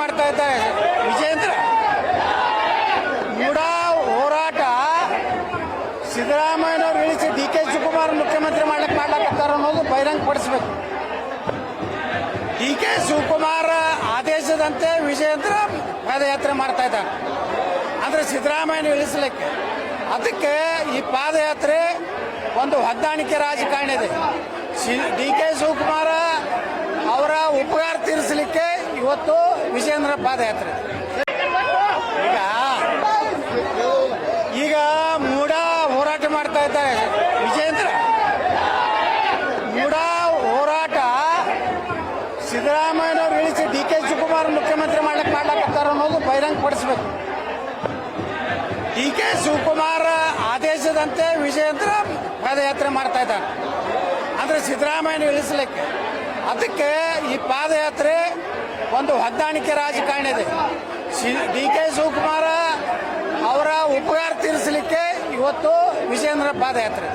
ಮಾಡ್ತಾ ಇದ್ದಾರೆ. ವಿಜಯೇಂದ್ರ ಕೂಡ ಹೋರಾಟ ಸಿದ್ದರಾಮಯ್ಯನವರು ಇಳಿಸಿ ಡಿ ಕೆ ಶಿವಕುಮಾರ್ ಮುಖ್ಯಮಂತ್ರಿ ಮಾಡಕ್ ಮಾಡ್ಲಾಕತ್ತಾರ ಅನ್ನೋದು ಬಹಿರಂಗ ಪಡಿಸ್ಬೇಕು ಡಿ ಕೆ ಶಿವಕುಮಾರ್ ಆದೇಶದಂತೆ ವಿಜಯೇಂದ್ರ ಪಾದಯಾತ್ರೆ ಮಾಡ್ತಾ ಇದ್ದಾರೆ. ಅಂದ್ರೆ ಸಿದ್ದರಾಮಯ್ಯನ ಇಳಿಸಲಿಕ್ಕೆ ಅದಕ್ಕೆ ಈ ಪಾದಯಾತ್ರೆ ಒಂದು ಹೊಂದಾಣಿಕೆ ರಾಜಕಾರಣ ಇದೆ. ಡಿ ಕೆ ಶಿವಕುಮಾರ ಅವರ ಉಪಕಾರ ತೀರಿಸಲಿಕ್ಕೆ ಇವತ್ತು ವಿಜಯೇಂದ್ರ ಪಾದಯಾತ್ರೆ. ಈಗ ಈಗ ಮೂಡ ಹೋರಾಟ ಮಾಡ್ತಾ ಇದ್ದಾರೆ. ವಿಜೇಂದ್ರ ಮೂಡ ಹೋರಾಟ ಸಿದ್ದರಾಮಯ್ಯನವ್ರು ಇಳಿಸಿ ಡಿ ಕೆ ಶಿವಕುಮಾರ್ ಮುಖ್ಯಮಂತ್ರಿ ಮಾಡ್ಲಿಕ್ಕೆ ಮಾಡ್ಲಾಕತ್ತಾರ ಅನ್ನೋದು ಬಹಿರಂಗ ಪಡಿಸ್ಬೇಕು. ಡಿ ಕೆ ಶಿವಕುಮಾರ್ ಆದೇಶದಂತೆ ವಿಜಯೇಂದ್ರ ಪಾದಯಾತ್ರೆ ಮಾಡ್ತಾ ಇದ್ದಾರೆ ಅಂದ್ರೆ ಸಿದ್ದರಾಮಯ್ಯನ ಇಳಿಸಲಿಕ್ಕೆ. ಅದಕ್ಕೆ ಈ ಪಾದಯಾತ್ರೆ ಒಂದು ಹೊಂದಾಣಿಕೆ ರಾಜಕಾರಣ ಇದೆ. ಡಿ ಕೆ ಶಿವಕುಮಾರ ಅವರ ಉಪಕಾರ ತೀರಿಸಲಿಕ್ಕೆ ಇವತ್ತು ವಿಜೇಂದ್ರ ಪಾದಯಾತ್ರೆ